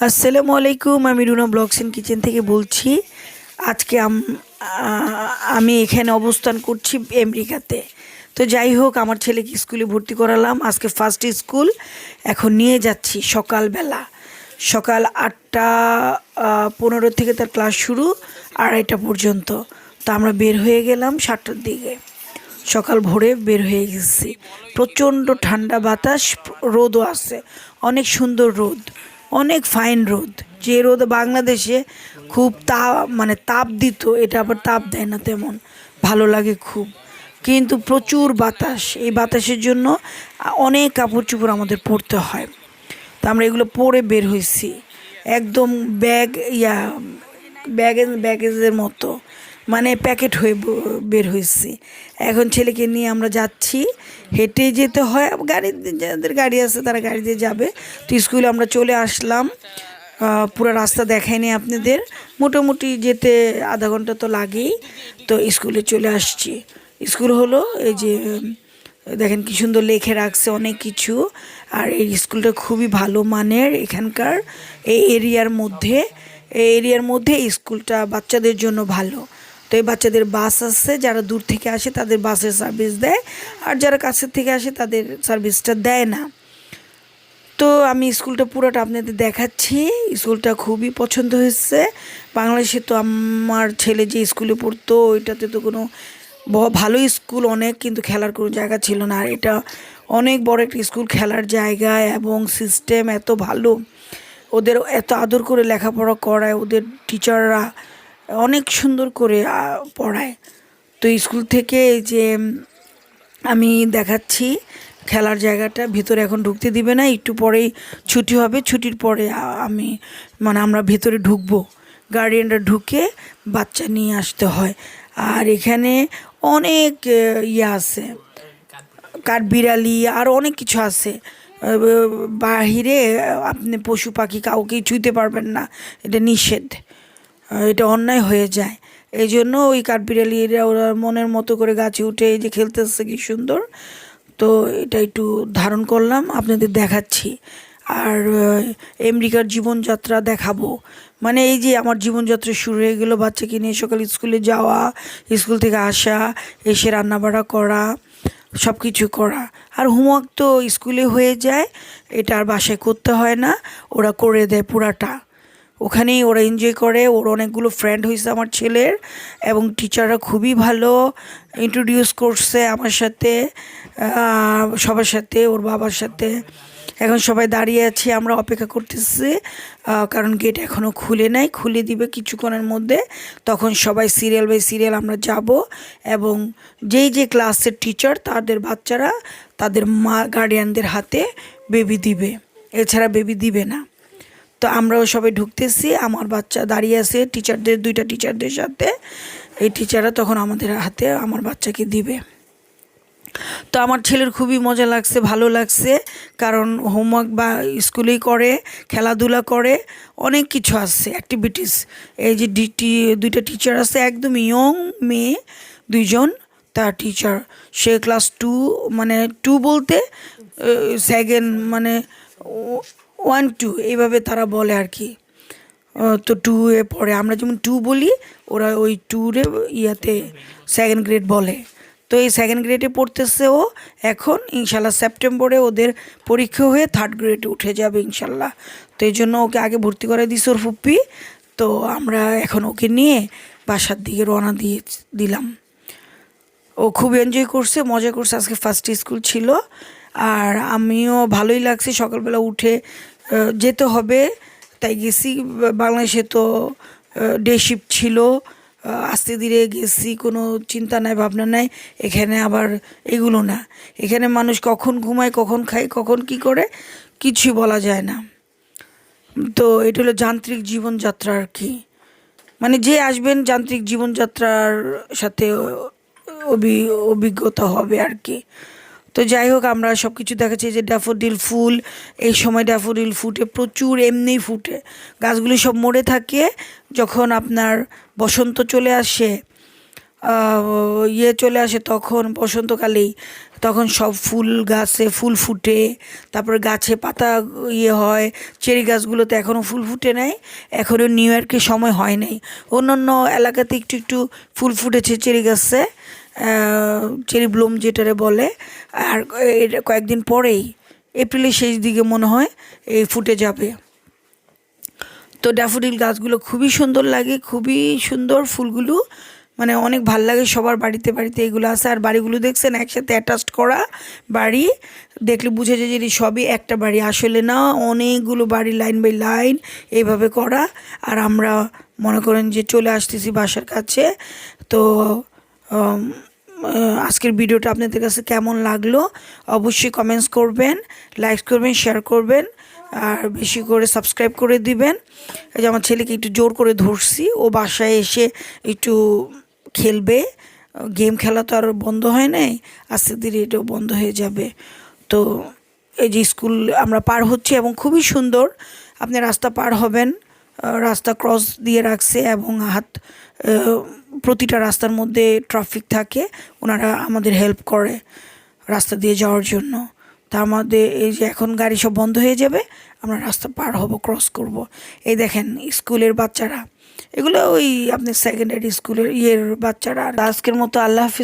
আসসালামু আলাইকুম, আমি রুনা ব্লগস ইন কিচেন থেকে বলছি, আজকে আম- এখানে অবস্থান করছি আমেরিকাতে। তো যাই হোক, আমার ছেলেকে স্কুলে ভর্তি করালাম, আজকে ফার্স্ট স্কুল এখন নিয়ে যাচ্ছি সকালবেলা। সকাল আটটা পনেরো থেকে তার ক্লাস শুরু, আড়াইটা পর্যন্ত। তো আমরা বের হয়ে গেলাম সাতটার দিকে। সকাল ভোরে বের হয়ে গেছি। প্রচণ্ড ঠান্ডা বাতাস, রোদও আছে। অনেক সুন্দর রোদ। অনেক ফাইন রোদ। যে রোদ বাংলাদেশে খুব তা মানে তাপ দিত, এটা আবার তাপ দেয় না তেমন। ভালো লাগে খুব। কিন্তু প্রচুর বাতাস। এই বাতাসের জন্য অনেক কাপড় চোপড় আমাদের পরতে হয়। তা আমরা এগুলো পরে বের হয়েছি। একদম ব্যাগ, ইয়া, ব্যাগেজ, ব্যাগেজের মতো। মানে প্যাকেট হয়ে বের হয়েছি। এখন ছেলেকে নিয়ে আমরা যাচ্ছি। হেঁটে যেতে হয়। গাড়ি, যাদের গাড়ি আছে তারা গাড়ি দিয়ে যাবে। তো স্কুলে আমরা চলে আসলাম। পুরো রাস্তা দেখায়নি আপনাদের। মোটামুটি যেতে আধা ঘণ্টা তো লাগেই। তো স্কুলে চলে আসছি। স্কুল হলো এই যে, দেখেন কি সুন্দর লেখে রাখছে অনেক কিছু। আর এই স্কুলটা খুবই ভালো মানের এখানকার। এই এরিয়ার মধ্যে, এই এরিয়ার মধ্যে স্কুলটা বাচ্চাদের জন্য ভালো। তো এই বাচ্চাদের বাস আছে, যারা দূর থেকে আসে তাদের বাসের সার্ভিস দেয়, আর যারা কাছের থেকে আসে তাদের সার্ভিসটা দেয় না। তো আমি স্কুলটা পুরোটা আপনাদের দেখাচ্ছি। স্কুলটা খুবই পছন্দ হয়েছে। বাংলাদেশে তো আমার ছেলে যে স্কুলে পড়তো, ওইটাতে তো কোনো ভালো স্কুল অনেক, কিন্তু খেলার কোনো জায়গা ছিল না। আর এটা অনেক বড় একটা স্কুল, খেলার জায়গা এবং সিস্টেম এত ভালো। ওদের এত আদর করে লেখাপড়া করায়, ওদের টিচাররা অনেক সুন্দর করে পড়ায়। তো স্কুল থেকে যে আমি দেখাচ্ছি খেলার জায়গাটা, ভিতরে এখন ঢুকতে দিবে না, একটু পরেই ছুটি হবে। ছুটির পরে আমি মানে আমরা ভেতরে ঢুকবো। গার্ডিয়ানরা ঢুকে বাচ্চা নিয়ে আসতে হয়। আর এখানে অনেক ইয়ে আছে। কাঠবিড়ালি আর অনেক কিছু আছে। বাহিরে আপনি পশু পাখি কাউকেই ছুঁতে পারবেন না। এটা নিষেধ। এটা অন্যায় হয়ে যায়। এই জন্য ওই কাঠবিড়ালিরা ওরা মনের মতো করে গাছে উঠে এই যে খেলতেছে, কি সুন্দর। তো এটা একটু ধারণ করলাম, আপনাদের দেখাচ্ছি। আর আমেরিকার জীবনযাত্রা দেখাবো। মানে এই যে আমার জীবনযাত্রা শুরু হয়ে গেলো বাচ্চাকে নিয়ে সকাল স্কুলে যাওয়া, স্কুল থেকে আসা, এসে রান্নাবাড়া করা সব কিছু করা। আর হোমওয়ার্ক তো স্কুলে হয়ে যায়, এটা আর বাসায় করতে হয় না, ওরা করে দেয় পুরাটা। ওখানেই ওরা এনজয় করে। ওর অনেকগুলো ফ্রেন্ড হয়েছে আমার ছেলের এবং টিচাররা খুবই ভালো। ইন্ট্রোডিউস করছে আমার সাথে সবার সাথে, ওর বাবার সাথে। এখন সবাই দাঁড়িয়ে আছি, আমরা অপেক্ষা করতেছি। কারণ গেট এখনও খুলে নাই, খুলে দিবে কিছুক্ষণের মধ্যে। তখন সবাই সিরিয়াল বাই সিরিয়াল আমরা যাব এবং যেই যে ক্লাসের টিচার তাদের বাচ্চারা তাদের মা গার্ডিয়ানদের হাতে বেবি দিবে। এছাড়া বেবি দিবে না। তো আমরাও সবাই ঢুকতেছি, আমার বাচ্চা দাঁড়িয়ে আছে টিচারদের দুইটা টিচারদের সাথে। এই টিচাররা তখন আমাদের হাতে আমার বাচ্চাকে দিবে। তো আমার ছেলের খুবই মজা লাগছে, ভালো লাগছে, কারণ হোমওয়ার্ক বা স্কুলেই করে, খেলাধুলা করে, অনেক কিছু আছে অ্যাক্টিভিটিস এই যে ডিটি দুইটা টিচার আছে, একদম ইয়ং মেয়ে, দুইজন, তার টিচার সে ক্লাস টু মানে টু বলতে সেকেন্ড মানে ওয়ান টু এইভাবে তারা বলে আর কি। তো টু এ পড়ে। আমরা যেমন টু বলি, ওরা ওই টুরে ইয়াতে সেকেন্ড গ্রেড বলে। তো এই সেকেন্ড গ্রেডে পড়তেছে ও, এখন ইনশাল্লাহ সেপ্টেম্বরে ওদের পরীক্ষা হয়ে থার্ড গ্রেডে উঠে যাবে ইনশাল্লাহ। তো এই জন্য ওকে আগে ভর্তি করে দিস ওর ফুপ্পি তো আমরা এখন ওকে নিয়ে বাসার দিকে রওনা দিয়ে দিলাম। ও খুব এনজয় করছে, মজা করছে। আজকে ফার্স্ট স্কুল ছিল। আর আমিও ভালোই লাগছে। সকালবেলা উঠে যেতে হবে। তাই গেছি, বাংলাদেশে তো ডে শিফট ছিল। আস্তে ধীরে গেছি, কোনো চিন্তা নাই, ভাবনা নাই। এখানে আবার এগুলো না। এখানে মানুষ কখন ঘুমায়, কখন খায়, কখন কি করে, কিছুই বলা যায় না। তো এটা হলো যান্ত্রিক জীবনযাত্রা আর কি। মানে যে আসবেন, যান্ত্রিক জীবনযাত্রার সাথে অভি- অভিজ্ঞতা হবে আর কি। তো যাই হোক, আমরা সব কিছু দেখাচ্ছি যে ড্যাফোডিল ফুল। এই সময় ড্যাফোডিল ফুটে, প্রচুর এমনি ফুটে। গাছগুলি সব মরে থাকে। যখন আপনার বসন্ত চলে আসে ইয়ে চলে আসে, তখন বসন্তকালেই তখন সব ফুল গাছে ফুল ফুটে। তারপর গাছে পাতা ইয়ে হয়। চেরি গাছগুলোতে এখনও ফুল ফুটে নাই। এখনও নিউ ইয়র্কে সময় হয় নাই। অন্য অন্য এলাকাতে একটু একটু ফুল ফুটেছে চেরি গাছে। চেরি ব্লুম যেটারে বলে। আর কয়েকদিন পরেই এপ্রিলের শেষ দিকে মনে হয় এই ফুটে যাবে। তো ড্যাফোডিল গাছগুলো খুবই সুন্দর লাগে, খুবই সুন্দর ফুলগুলো। মানে অনেক ভালো লাগে সবার বাড়িতে বাড়িতে এগুলো আছে আর বাড়িগুলো দেখছেন, একসাথে অ্যাটাচড করা বাড়ি। দেখলে বুঝে যায় যে সবই একটা বাড়ি। আসলে না, অনেকগুলো বাড়ি লাইন বাই লাইন এইভাবে করা। আর আমরা মনে করেন যে চলে আসতেছি বাসার কাছে। তো আজকের ভিডিওটা আপনাদের কাছে কেমন লাগল অবশ্যই কমেন্টস করবেন লাইক করবেন শেয়ার করবেন, আর বেশি করে সাবস্ক্রাইব করে দিবেন। এই যে আমার ছেলেকে একটু জোর করে ধরছি, ও বাসায় এসে একটু খেলবে। গেম খেলা তো আর বন্ধ হয় নাই, আস্তে ধীরে এটাও বন্ধ হয়ে যাবে। তো এই যে স্কুল আমরা পার হচ্ছি এবং খুবই সুন্দর, আপনি রাস্তা পার হবেন। রাস্তা ক্রস দিয়ে রাখছে এবং হাত প্রতিটা রাস্তার মধ্যে ট্রাফিক থাকে। ওনারা আমাদের হেল্প করে রাস্তা দিয়ে যাওয়ার জন্য। তা আমাদের এই যে এখন গাড়ি সব বন্ধ হয়ে যাবে, আমরা রাস্তা পার হব ক্রস করব। এই দেখেন স্কুলের বাচ্চারা। এগুলো ওই আপনি সেকেন্ডারি স্কুলের ইয়ের বাচ্চারা। আজকের মতো আল্লাহ হাফিজ।